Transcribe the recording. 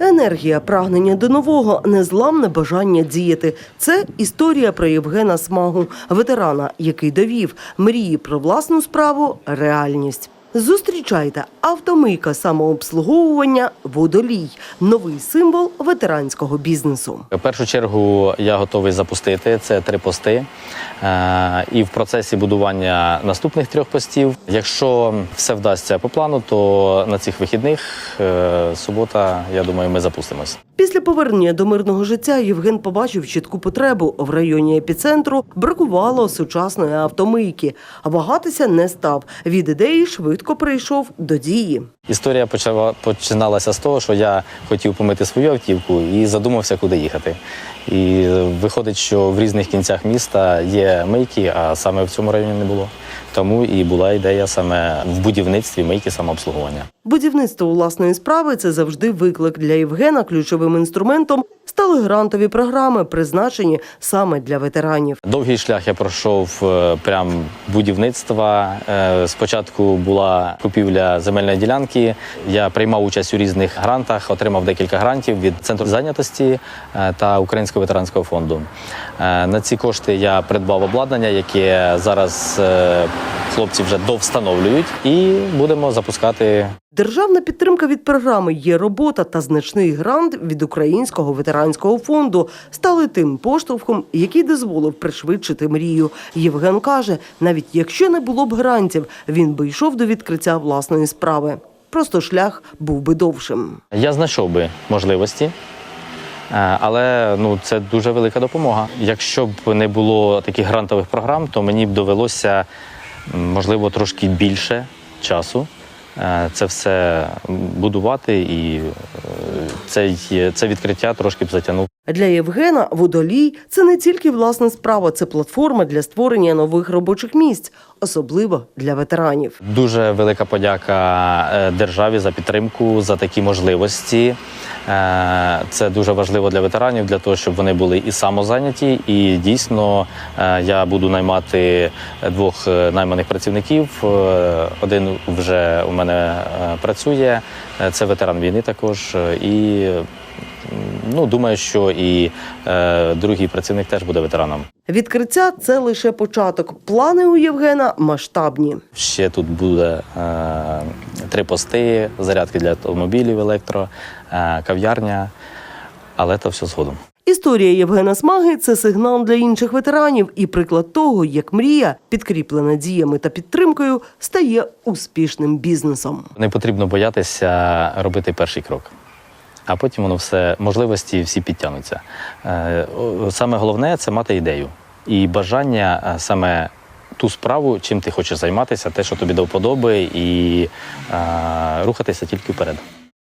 Енергія, прагнення до нового, незламне бажання діяти. Це історія про Євгена Смагу, ветерана, який довів мрії про власну справу реальність. Зустрічайте автомийка самообслуговування Водолій новий символ ветеранського бізнесу. В першу чергу я готовий запустити це три пости. Е, І в процесі будування наступних трьох постів. Якщо все вдасться по плану, то на цих вихідних е, субота, я думаю, ми запустимось. Після повернення до мирного життя Євген побачив чітку потребу. В районі епіцентру бракувало сучасної автомийки, а вагатися не став. Від ідеї швидко прийшов до дії. Історія почала починалася з того, що я хотів помити свою автівку і задумався, куди їхати. І виходить, що в різних кінцях міста є мийки, а саме в цьому районі не було. Тому і була ідея саме в будівництві мийки самообслуговування. Будівництво власної справи це завжди виклик для Євгена. Ключовим інструментом стали грантові програми, призначені саме для ветеранів. Довгий шлях я пройшов е, прям будівництва. Е, Спочатку була купівля земельної ділянки. Я приймав участь у різних грантах, отримав декілька грантів від центру зайнятості е, та Українського ветеранського фонду. На ці кошти я придбав обладнання, яке зараз хлопці вже довстановлюють, і будемо запускати Державна підтримка від програми є робота та значний грант від Українського ветеранського фонду стали тим поштовхом, який дозволив пришвидшити мрію. Євген каже, навіть якщо не було б грантів, він би йшов до відкриття власної справи. Просто шлях був би довшим. Я знайшов би можливості, е, але ну, це дуже велика допомога. Якщо б не було таких грантових програм, то мені б довелося, можливо, трошки більше часу е, це все будувати, і цей, це відкриття трошки б затягнув. Для Євгена водолій це не тільки власна справа, це платформа для створення нових робочих місць, особливо для ветеранів. Дуже велика подяка е, державі за підтримку, за такі можливості. Е, Це дуже важливо для ветеранів, для того, щоб вони були і самозайняті. І дійсно е, я буду наймати двох найманих працівників. Один вже у мене працює. Це ветеран війни також. Е, І ну, думаю, що і е, другий працівник теж буде ветераном. Відкриття це лише початок. Плани у Євгена масштабні. Ще тут буде е, три пости, зарядки для автомобілів, електро, е, кав'ярня, але то все згодом. Історія Євгена Смаги це сигнал для інших ветеранів і приклад того, як мрія, підкріплена діями та підтримкою, стає успішним бізнесом. Не потрібно боятися робити перший крок. А потім воно все можливості всі підтягнуться. Е, Саме головне це мати ідею і бажання е, саме ту справу, чим ти хочеш займатися, те, що тобі до вподоби, і е, рухатися тільки вперед.